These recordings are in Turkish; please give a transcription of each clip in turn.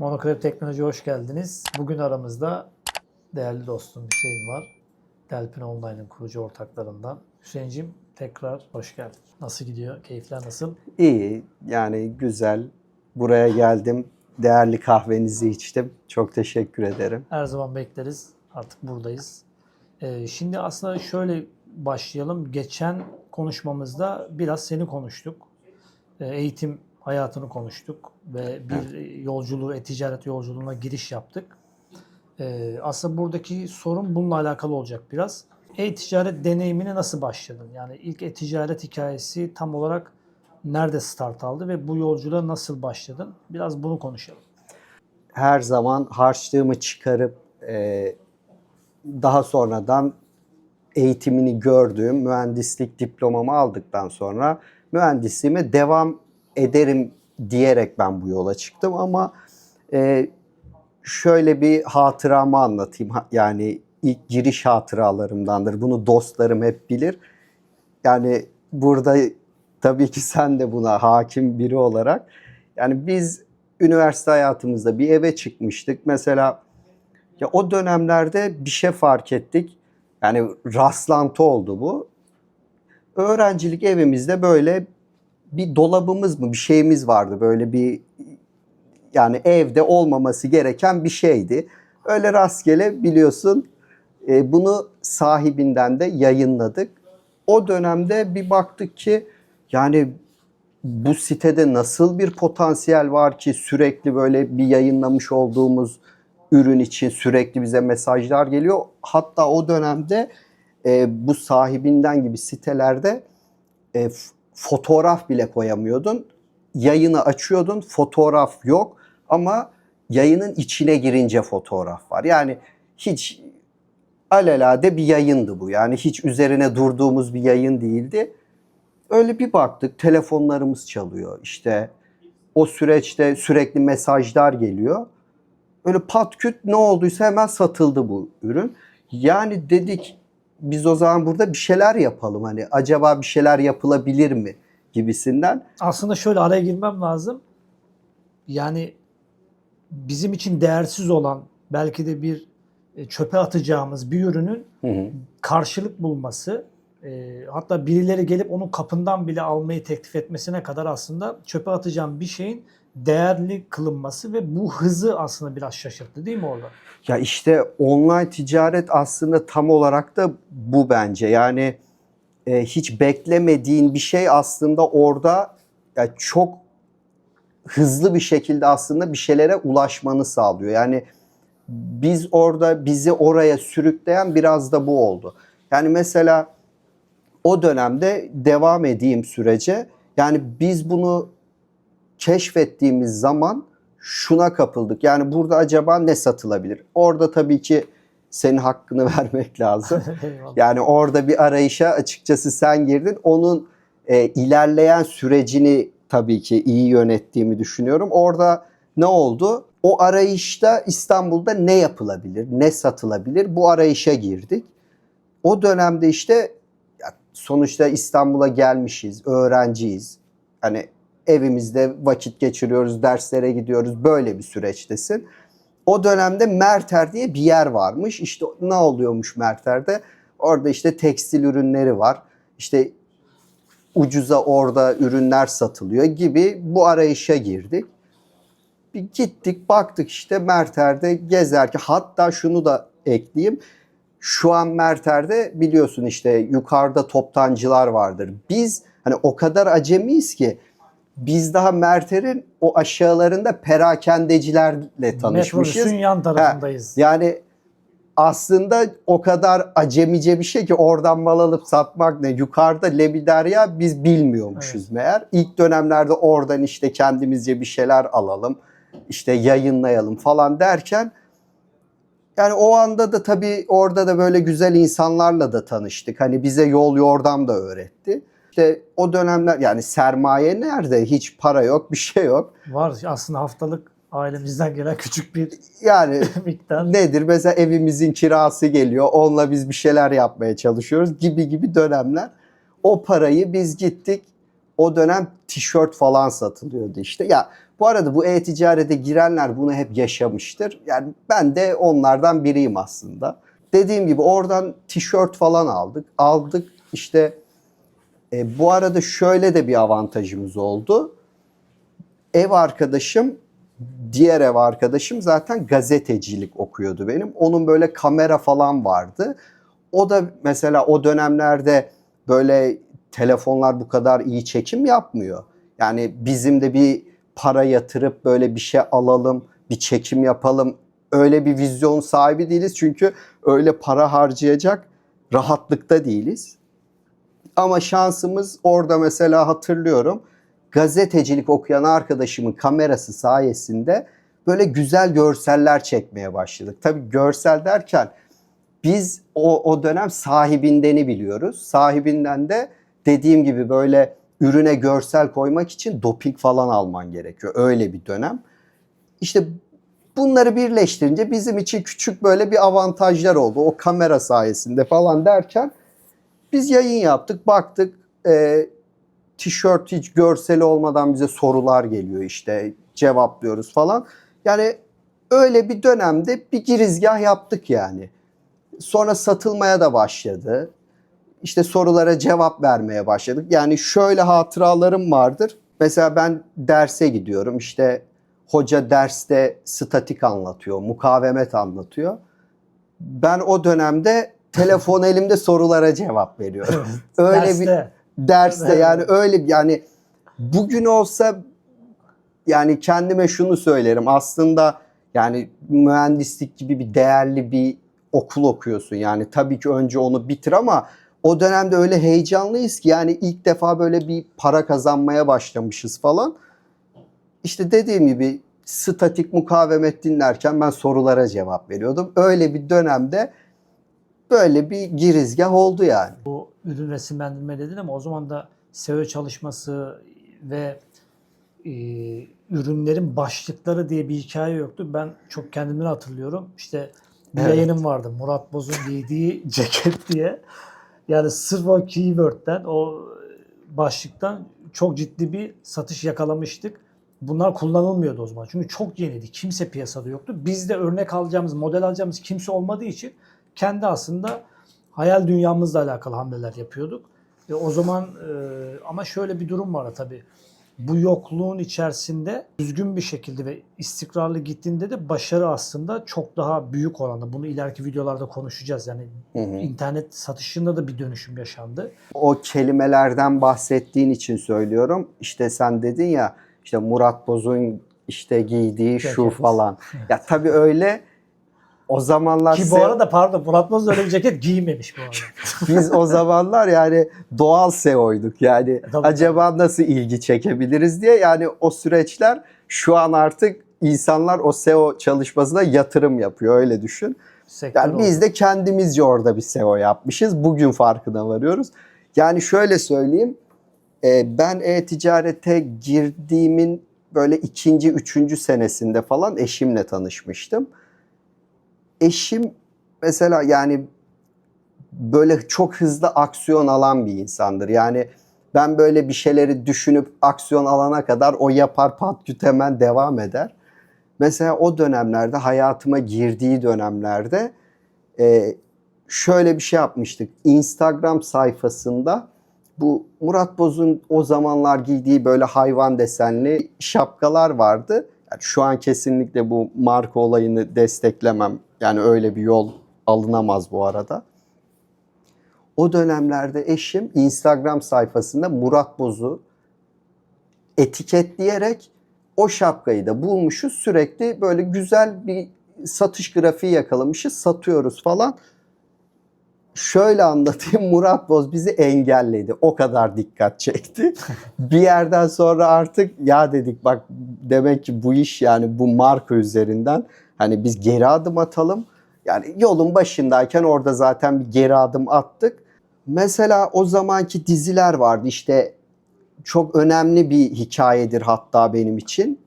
Monokrep Teknoloji hoş geldiniz. Bugün aramızda değerli dostum Hüseyin var. Delpin Online'ın kurucu ortaklarından. Hüseyin'cim tekrar hoş geldin. Nasıl gidiyor? Keyifler nasıl? İyi yani güzel. Buraya geldim. Değerli kahvenizi içtim. Çok teşekkür ederim. Her zaman bekleriz. Artık buradayız. Ee, şimdi aslında şöyle başlayalım. Geçen konuşmamızda biraz seni konuştuk. Ee, eğitim hayatını konuştuk ve bir yolculuğu, e-ticaret yolculuğuna giriş yaptık. Ee, aslında buradaki sorun bununla alakalı olacak biraz. E-ticaret deneyimine nasıl başladın? Yani ilk e-ticaret hikayesi tam olarak nerede start aldı ve bu yolculuğa nasıl başladın? Biraz bunu konuşalım. Her zaman harçlığımı çıkarıp e, daha sonradan eğitimini gördüğüm mühendislik diplomamı aldıktan sonra mühendisliğime devam ederim diyerek ben bu yola çıktım ama e, şöyle bir hatıramı anlatayım. Yani ilk giriş hatıralarımdandır. Bunu dostlarım hep bilir. Yani burada tabii ki sen de buna hakim biri olarak yani biz üniversite hayatımızda bir eve çıkmıştık. Mesela ya o dönemlerde bir şey fark ettik. Yani rastlantı oldu bu. Öğrencilik evimizde böyle bir dolabımız mı bir şeyimiz vardı. Böyle bir yani evde olmaması gereken bir şeydi. Öyle rastgele biliyorsun e, bunu sahibinden de yayınladık. O dönemde bir baktık ki yani bu sitede nasıl bir potansiyel var ki sürekli böyle bir yayınlamış olduğumuz ürün için sürekli bize mesajlar geliyor. Hatta o dönemde e, bu sahibinden gibi sitelerde e, fotoğraf bile koyamıyordun. Yayını açıyordun, fotoğraf yok ama yayının içine girince fotoğraf var. Yani hiç alelade bir yayındı bu. Yani hiç üzerine durduğumuz bir yayın değildi. Öyle bir baktık telefonlarımız çalıyor. İşte o süreçte sürekli mesajlar geliyor. Öyle pat küt ne olduysa hemen satıldı bu ürün. Yani dedik biz o zaman burada bir şeyler yapalım. Hani acaba bir şeyler yapılabilir mi gibisinden. Aslında şöyle araya girmem lazım. Yani bizim için değersiz olan belki de bir e, çöpe atacağımız bir ürünün Hı hı. karşılık bulması e, hatta birileri gelip onun kapından bile almayı teklif etmesine kadar aslında çöpe atacağım bir şeyin değerli kılınması ve bu hızı aslında biraz şaşırttı değil mi orada? Ya işte online ticaret aslında tam olarak da bu bence. Yani e, hiç beklemediğin bir şey aslında orada ya çok hızlı bir şekilde aslında bir şeylere ulaşmanı sağlıyor. Yani biz orada bizi oraya sürükleyen biraz da bu oldu. Yani mesela o dönemde devam edeyim sürece yani biz bunu keşfettiğimiz zaman şuna kapıldık. Yani burada acaba ne satılabilir? Orada tabii ki senin hakkını vermek lazım. Yani orada bir arayışa açıkçası sen girdin. Onun e, ilerleyen sürecini tabii ki iyi yönettiğimi düşünüyorum. Orada ne oldu? O arayışta İstanbul'da ne yapılabilir, ne satılabilir? Bu arayışa girdik. O dönemde işte sonuçta İstanbul'a gelmişiz, öğrenciyiz. Hani evimizde vakit geçiriyoruz, derslere gidiyoruz. Böyle bir süreçtesin. O dönemde Merter diye bir yer varmış. İşte ne oluyormuş Merter'de? Orada işte tekstil ürünleri var. İşte ucuza orada ürünler satılıyor gibi bu arayışa girdik. Bir gittik baktık işte Merter'de gezerken hatta şunu da ekleyeyim. Şu an Merter'de biliyorsun işte yukarıda toptancılar vardır. Biz hani o kadar acemiyiz ki biz daha Merter'in o aşağılarında perakendecilerle tanışmışız. Metrobüsün yan tarafındayız. Yani aslında o kadar acemice bir şey ki oradan mal alıp satmak ne. Yukarıda Lebiderya biz bilmiyormuşuz meğer. İlk dönemlerde oradan işte kendimizce bir şeyler alalım. işte yayınlayalım falan derken yani o anda da tabii orada da böyle güzel insanlarla da tanıştık. Hani bize yol yordam da öğretti. İşte o dönemler yani sermaye nerede? Hiç para yok, bir şey yok. Var aslında haftalık ailemizden gelen küçük bir Yani miktar. nedir? Mesela evimizin kirası geliyor. Onunla biz bir şeyler yapmaya çalışıyoruz gibi gibi dönemler. O parayı biz gittik. O dönem tişört falan satılıyordu işte. Ya Bu arada bu e-ticarete girenler bunu hep yaşamıştır. Yani ben de onlardan biriyim aslında. Dediğim gibi oradan tişört falan aldık. Aldık işte e, bu arada şöyle de bir avantajımız oldu. Ev arkadaşım, diğer ev arkadaşım zaten gazetecilik okuyordu benim. Onun böyle kamera falan vardı. O da mesela o dönemlerde böyle telefonlar bu kadar iyi çekim yapmıyor. Yani bizim de bir para yatırıp böyle bir şey alalım, bir çekim yapalım. Öyle bir vizyon sahibi değiliz çünkü öyle para harcayacak rahatlıkta değiliz. Ama şansımız orada mesela hatırlıyorum gazetecilik okuyan arkadaşımın kamerası sayesinde böyle güzel görseller çekmeye başladık. Tabii görsel derken biz o, o dönem sahibindeni biliyoruz. Sahibinden de dediğim gibi böyle ürüne görsel koymak için doping falan alman gerekiyor. Öyle bir dönem. İşte bunları birleştirince bizim için küçük böyle bir avantajlar oldu. O kamera sayesinde falan derken biz yayın yaptık, baktık. E, tişört hiç görseli olmadan bize sorular geliyor işte cevaplıyoruz falan. Yani öyle bir dönemde bir girizgah yaptık yani. Sonra satılmaya da başladı. İşte sorulara cevap vermeye başladık. Yani şöyle hatıralarım vardır. Mesela ben derse gidiyorum. İşte hoca derste statik anlatıyor, mukavemet anlatıyor. Ben o dönemde telefon elimde sorulara cevap veriyorum. Öyle bir Derste. derste Evet. yani öyle bir- yani bugün olsa yani kendime şunu söylerim aslında yani mühendislik gibi bir değerli bir okul okuyorsun yani tabii ki önce onu bitir ama o dönemde öyle heyecanlıyız ki yani ilk defa böyle bir para kazanmaya başlamışız falan. İşte dediğim gibi statik mukavemet dinlerken ben sorulara cevap veriyordum. Öyle bir dönemde böyle bir girizgah oldu yani. Bu ürün resimlendirme dedin ama o zaman da SEO çalışması ve e, ürünlerin başlıkları diye bir hikaye yoktu. Ben çok kendimden hatırlıyorum. İşte bir Evet. yayınım vardı. Murat Boz'un giydiği ceket diye. Yani sırf o keyword'den, o başlıktan çok ciddi bir satış yakalamıştık. Bunlar kullanılmıyordu o zaman. Çünkü çok yeniydi. Kimse piyasada yoktu. Biz de örnek alacağımız, model alacağımız kimse olmadığı için kendi aslında hayal dünyamızla alakalı hamleler yapıyorduk. E, o zaman e, ama şöyle bir durum var tabii. Bu yokluğun içerisinde düzgün bir şekilde ve istikrarlı gittiğinde de başarı aslında çok daha büyük oranda. Bunu ileriki videolarda konuşacağız. Yani Hı hı. internet satışında da bir dönüşüm yaşandı. o kelimelerden bahsettiğin için söylüyorum. İşte sen dedin ya işte Murat Boz'un işte giydiği şu Ceket. falan. Ya tabii öyle o zamanlar Ki bu arada pardon Murat Boz öyle bir ceket giymemiş bu arada. biz o zamanlar yani doğal SEO'yduk. Yani Tabii. acaba nasıl ilgi çekebiliriz diye yani o süreçler şu an artık insanlar o SEO çalışmasına yatırım yapıyor öyle düşün. Sektör Yani biz oldu. de kendimizce orada bir SEO yapmışız. Bugün farkına varıyoruz. Yani şöyle söyleyeyim. e, Ben e-ticarete girdiğimin böyle ikinci, üçüncü senesinde falan eşimle tanışmıştım. Eşim mesela yani böyle çok hızlı aksiyon alan bir insandır. Yani ben böyle bir şeyleri düşünüp aksiyon alana kadar o yapar pat küt hemen devam eder. Mesela o dönemlerde hayatıma girdiği dönemlerde e, şöyle bir şey yapmıştık. Instagram sayfasında bu Murat Boz'un o zamanlar giydiği böyle hayvan desenli şapkalar vardı. Yani şu an kesinlikle bu marka olayını desteklemem. Yani öyle bir yol alınamaz bu arada. O dönemlerde eşim Instagram sayfasında Murat Boz'u etiketleyerek o şapkayı da bulmuşuz. Sürekli böyle güzel bir satış grafiği yakalamışız. Satıyoruz falan. Şöyle anlatayım Murat Boz bizi engelledi. O kadar dikkat çekti. bir yerden sonra artık ya dedik bak demek ki bu iş yani bu marka üzerinden hani biz geri adım atalım. Yani yolun başındayken orada zaten bir geri adım attık. Mesela o zamanki diziler vardı işte çok önemli bir hikayedir hatta benim için.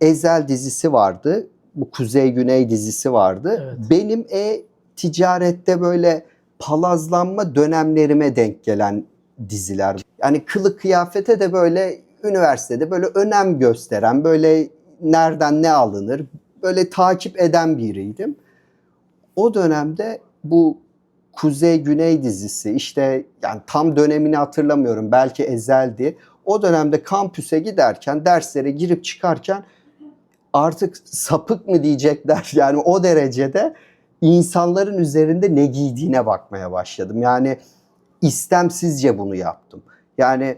Ezel dizisi vardı. Bu Kuzey Güney dizisi vardı. Evet. Benim e ticarette böyle palazlanma dönemlerime denk gelen diziler. Yani kılık kıyafete de böyle üniversitede böyle önem gösteren, böyle nereden ne alınır, böyle takip eden biriydim. O dönemde bu Kuzey Güney dizisi işte yani tam dönemini hatırlamıyorum belki ezeldi. O dönemde kampüse giderken derslere girip çıkarken artık sapık mı diyecekler yani o derecede insanların üzerinde ne giydiğine bakmaya başladım. Yani istemsizce bunu yaptım. Yani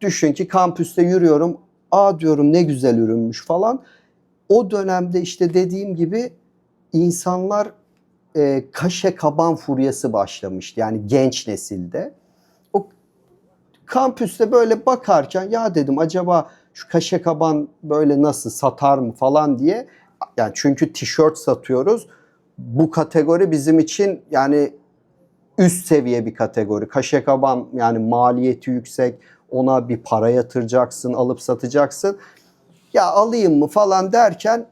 düşün ki kampüste yürüyorum. Aa diyorum ne güzel ürünmüş falan. O dönemde işte dediğim gibi insanlar e, kaşe kaban furyası başlamıştı. Yani genç nesilde. O kampüste böyle bakarken ya dedim acaba şu kaşe kaban böyle nasıl satar mı falan diye. Yani çünkü tişört satıyoruz. Bu kategori bizim için yani üst seviye bir kategori. Kaşe kaban yani maliyeti yüksek. Ona bir para yatıracaksın, alıp satacaksın. Ya alayım mı falan derken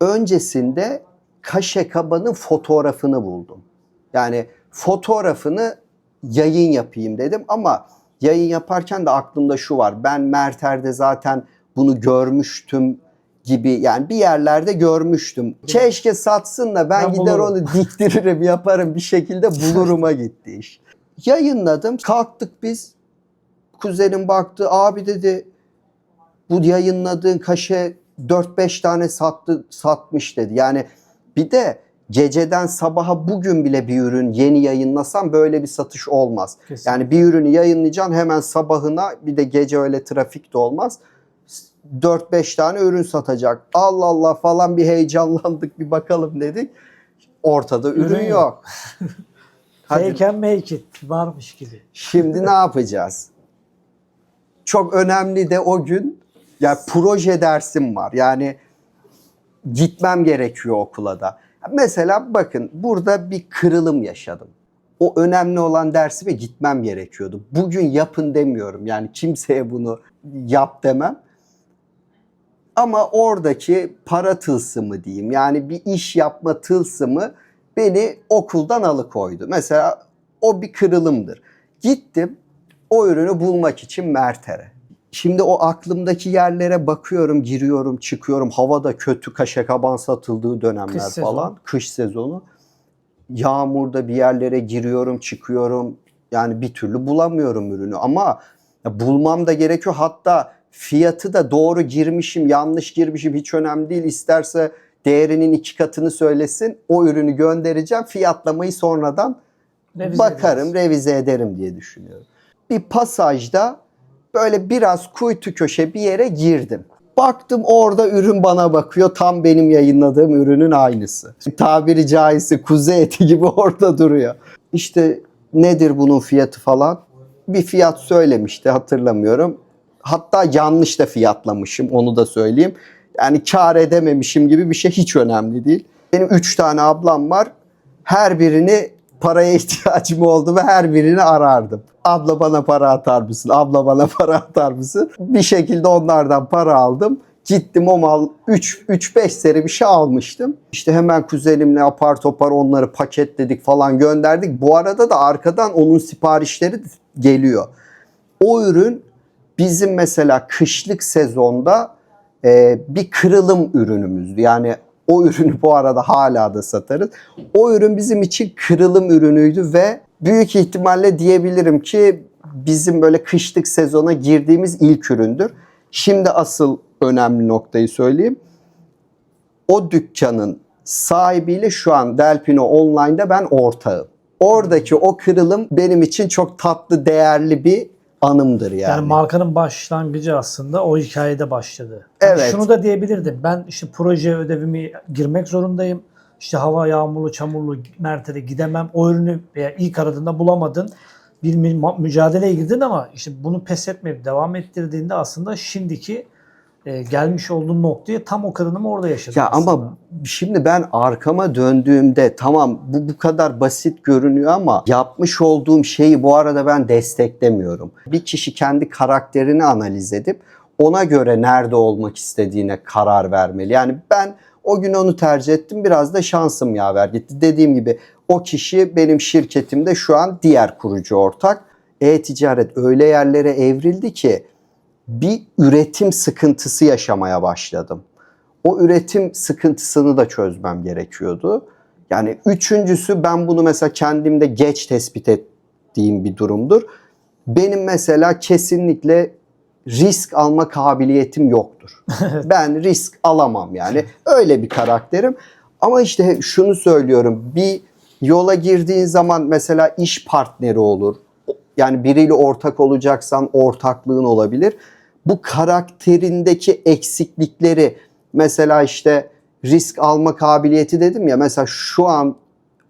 öncesinde kaşe kabanın fotoğrafını buldum. Yani fotoğrafını yayın yapayım dedim ama yayın yaparken de aklımda şu var. Ben Merter'de zaten bunu görmüştüm gibi yani bir yerlerde görmüştüm. Keşke satsın da ben, Ben gider bulurum. onu diktiririm yaparım bir şekilde buluruma gitti iş. Yayınladım kalktık biz kuzenim baktı abi dedi bu yayınladığın kaşe 4-5 tane sattı satmış dedi. Yani bir de geceden sabaha bugün bile bir ürün yeni yayınlasam böyle bir satış olmaz. Kesinlikle. Yani bir ürünü yayınlayacaksın hemen sabahına bir de gece öyle trafik de olmaz. 4-5 tane ürün satacak. Allah Allah falan bir heyecanlandık bir bakalım dedik. Ortada ürün, Ürün yok. yok. Hadi Fake and make it varmış gibi. Şimdi ne yapacağız? Çok önemli de o gün ya proje dersim var. Yani gitmem gerekiyor okula da. Mesela bakın burada bir kırılım yaşadım. O önemli olan dersime gitmem gerekiyordu. Bugün yapın demiyorum. Yani kimseye bunu yap demem. Ama oradaki para tılsımı diyeyim. Yani bir iş yapma tılsımı beni okuldan alıkoydu. Mesela o bir kırılımdır. Gittim o ürünü bulmak için Merter'e. Şimdi o aklımdaki yerlere bakıyorum, giriyorum, çıkıyorum. Havada kötü kaşe kaban satıldığı dönemler Kış sezonu. falan. Kış sezonu. Yağmurda bir yerlere giriyorum, çıkıyorum. Yani bir türlü bulamıyorum ürünü ama bulmam da gerekiyor. Hatta fiyatı da doğru girmişim, yanlış girmişim hiç önemli değil. İsterse değerinin iki katını söylesin. O ürünü göndereceğim. Fiyatlamayı sonradan Revize bakarım, ederiz. revize ederim diye düşünüyorum. Bir pasajda böyle biraz kuytu köşe bir yere girdim. Baktım orada ürün bana bakıyor. Tam benim yayınladığım ürünün aynısı. Tabiri caizse kuzu eti gibi orada duruyor. İşte nedir bunun fiyatı falan? Bir fiyat söylemişti hatırlamıyorum. Hatta yanlış da fiyatlamışım onu da söyleyeyim. Yani kar edememişim gibi bir şey hiç önemli değil. Benim üç tane ablam var. Her birini paraya ihtiyacım oldu ve her birini arardım. Abla bana para atar mısın? Abla bana para atar mısın? Bir şekilde onlardan para aldım. Gittim o mal 3-5 seri bir şey almıştım. İşte hemen kuzenimle apar topar onları paketledik falan gönderdik. Bu arada da arkadan onun siparişleri geliyor. O ürün bizim mesela kışlık sezonda e, bir kırılım ürünümüzdü. Yani o ürünü bu arada hala da satarız. O ürün bizim için kırılım ürünüydü ve büyük ihtimalle diyebilirim ki bizim böyle kışlık sezona girdiğimiz ilk üründür. Şimdi asıl önemli noktayı söyleyeyim. O dükkanın sahibiyle şu an Delpino Online'da ben ortağım. Oradaki o kırılım benim için çok tatlı, değerli bir anımdır yani. Yani markanın başlangıcı aslında o hikayede başladı. Yani Evet. Şunu da diyebilirdim. Ben işte proje ödevimi girmek zorundayım. İşte hava yağmurlu, çamurlu Mert'e gidemem. O ürünü veya ilk aradığında bulamadın. Bir mü- mücadeleye girdin ama işte bunu pes etmeyip devam ettirdiğinde aslında şimdiki e, gelmiş olduğun noktaya tam o kırılımı orada yaşadın. Ya aslında. ama şimdi ben arkama döndüğümde tamam bu bu kadar basit görünüyor ama yapmış olduğum şeyi bu arada ben desteklemiyorum. Bir kişi kendi karakterini analiz edip ona göre nerede olmak istediğine karar vermeli. Yani ben o gün onu tercih ettim. Biraz da şansım yaver gitti. Dediğim gibi o kişi benim şirketimde şu an diğer kurucu ortak. E-ticaret öyle yerlere evrildi ki bir üretim sıkıntısı yaşamaya başladım. O üretim sıkıntısını da çözmem gerekiyordu. Yani üçüncüsü ben bunu mesela kendimde geç tespit ettiğim bir durumdur. Benim mesela kesinlikle risk alma kabiliyetim yoktur. ben risk alamam yani. Öyle bir karakterim. Ama işte şunu söylüyorum. Bir yola girdiğin zaman mesela iş partneri olur. Yani biriyle ortak olacaksan ortaklığın olabilir. Bu karakterindeki eksiklikleri mesela işte risk alma kabiliyeti dedim ya mesela şu an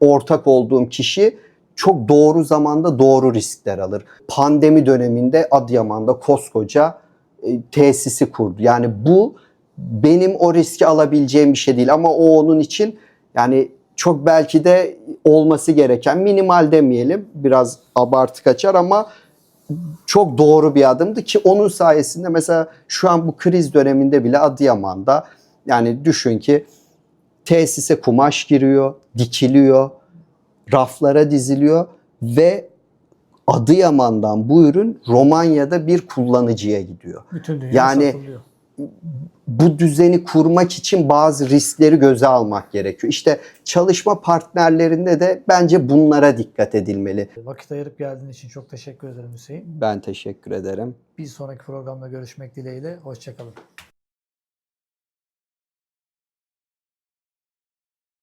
ortak olduğum kişi çok doğru zamanda doğru riskler alır. Pandemi döneminde Adıyaman'da koskoca e, tesisi kurdu. Yani bu benim o riski alabileceğim bir şey değil ama o onun için yani çok belki de olması gereken minimal demeyelim biraz abartı kaçar ama çok doğru bir adımdı ki onun sayesinde mesela şu an bu kriz döneminde bile Adıyaman'da yani düşün ki tesise kumaş giriyor, dikiliyor, raflara diziliyor ve Adıyaman'dan bu ürün Romanya'da bir kullanıcıya gidiyor. Bütün dünya Yani- satılıyor. Bu düzeni kurmak için bazı riskleri göze almak gerekiyor. İşte çalışma partnerlerinde de bence bunlara dikkat edilmeli. Vakit ayırıp geldiğin için çok teşekkür ederim Hüseyin. Ben teşekkür ederim. Bir sonraki programda görüşmek dileğiyle. Hoşçakalın.